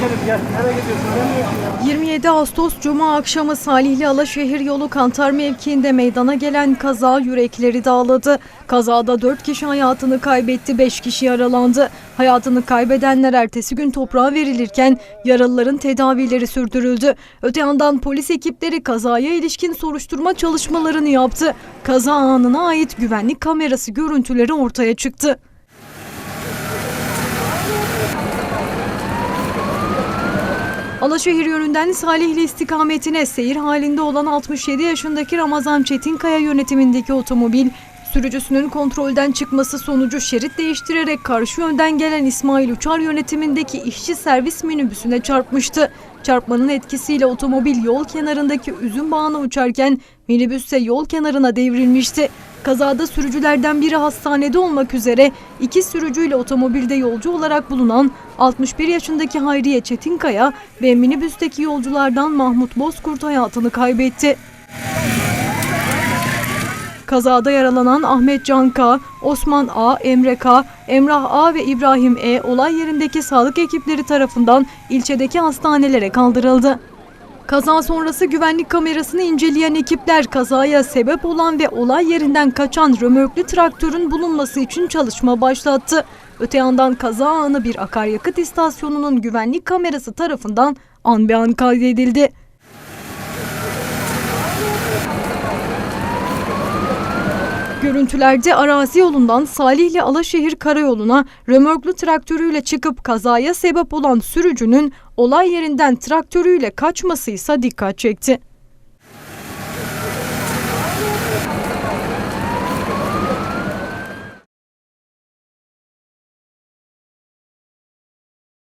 gelip gel. Nereye gidiyorsun? Ben de 27 Ağustos Cuma akşamı Salihli Alaşehir yolu Kantar mevkiinde meydana gelen kaza yürekleri dağladı. Kazada 4 kişi hayatını kaybetti, 5 kişi yaralandı. Hayatını kaybedenler ertesi gün toprağa verilirken yaralıların tedavileri sürdürüldü. Öte yandan polis ekipleri kazaya ilişkin soruşturma çalışmalarını yaptı. Kaza anına ait güvenlik kamerası görüntüleri ortaya çıktı. Alaşehir yönünden Salihli istikametine seyir halinde olan 67 yaşındaki Ramazan Çetinkaya yönetimindeki otomobil, sürücüsünün kontrolden çıkması sonucu şerit değiştirerek karşı yönden gelen İsmail Uçar yönetimindeki işçi servis minibüsüne çarpmıştı. Çarpmanın etkisiyle otomobil yol kenarındaki üzüm bağına uçarken minibüs ise yol kenarına devrilmişti. Kazada sürücülerden biri hastanede olmak üzere iki sürücüyle otomobilde yolcu olarak bulunan 61 yaşındaki Hayriye Çetinkaya ve minibüsteki yolculardan Mahmut Bozkurt hayatını kaybetti. Kazada yaralanan Ahmet Can K, Osman A, Emre K, Emrah A ve İbrahim E olay yerindeki sağlık ekipleri tarafından ilçedeki hastanelere kaldırıldı. Kaza sonrası güvenlik kamerasını inceleyen ekipler kazaya sebep olan ve olay yerinden kaçan römorklu traktörün bulunması için çalışma başlattı. Öte yandan kaza anı bir akaryakıt istasyonunun güvenlik kamerası tarafından an be an kaydedildi. Görüntülerde arazi yolundan Salihli Alaşehir Karayolu'na römorklu traktörüyle çıkıp kazaya sebep olan sürücünün olay yerinden traktörüyle kaçması ise dikkat çekti.